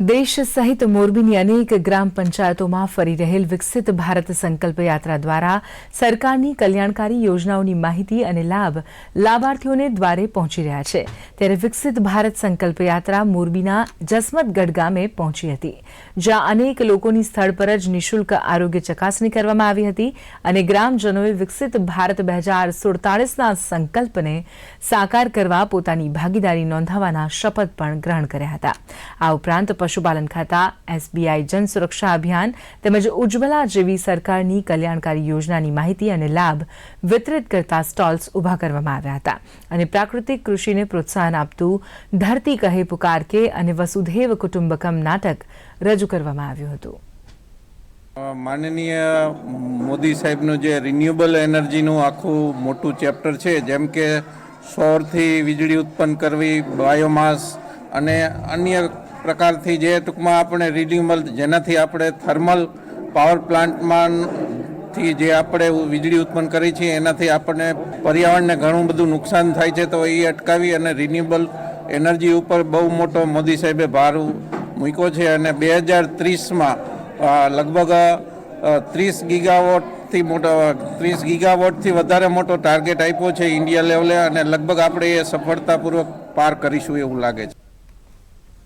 દેશ સહિત મોરબીની અનેક ગ્રામ પંચાયતોમાં ફરી રહેલ વિકસિત ભારત સંકલ્પ યાત્રા દ્વારા સરકારની કલ્યાણકારી યોજનાઓની માહિતી અને લાભ લાભાર્થીઓને દ્વારે પહોંચી રહ્યા છે. ત્યારે વિકસિત ભારત સંકલ્પ યાત્રા મોરબીના જસમતગઢ ગામે પહોંચી હતી, જ્યાં અનેક લોકોની સ્થળ પર જ નિઃશુલ્ક આરોગ્ય ચકાસણી કરવામાં આવી હતી અને ગ્રામજનોએ વિકસિત ભારત બે હજાર સુડતાળીસના સંકલ્પને સાકાર કરવા પોતાની ભાગીદારી નોંધાવવાના શપથ પણ ગ્રહણ કર્યા હતા. આ ઉપરાંત પશુપાલન ખાતા, એસબીઆઈ જન સુરક્ષા અભિયાન તેમજ ઉજ્જવલા જેવી સરકારની કલ્યાણકારી યોજનાની માહિતી અને લાભ વિતરિત કરતા સ્ટોલ્સ ઊભા કરવામાં આવ્યા હતા અને પ્રાકૃતિક કૃષિને પ્રોત્સાહન આપતું ધરતી કહે પુકાર કે અને વસુધૈવ કુટુંબકમ નાટક રજૂ કરવામાં આવ્યું હતું. માનનીય મોદી સાહેબનું જે રિન્યુએબલ એનર્જીનું આખું મોટું ચેપ્ટર છે, જેમ કે સૌરથી વીજળી ઉત્પન્ન કરવી બાયોમાસ અને અન્ય પ્રકારથી જે ટૂંકમાં આપણે રિન્યુએબલ જેનાથી આપણે થર્મલ પાવર પ્લાન્ટમાં થી જે આપણે વીજળી ઉત્પન્ન કરી છે, એનાથી આપણને પર્યાવરણને ઘણું બધું નુકસાન થાય છે, તો એ અટકાવી અને રિન્યુએબલ એનર્જી ઉપર બહુ મોટો મોદી સાહેબે ભાર મૂક્યો છે અને બે હજાર ત્રીસમાં લગભગ ત્રીસ ગીગાવોટથી મોટો ત્રીસ ગીગાવોટથી વધારે મોટો ટાર્ગેટ આપ્યો છે ઇન્ડિયા લેવલે અને લગભગ આપણે એ સફળતાપૂર્વક પાર કરીશું એવું લાગે છે.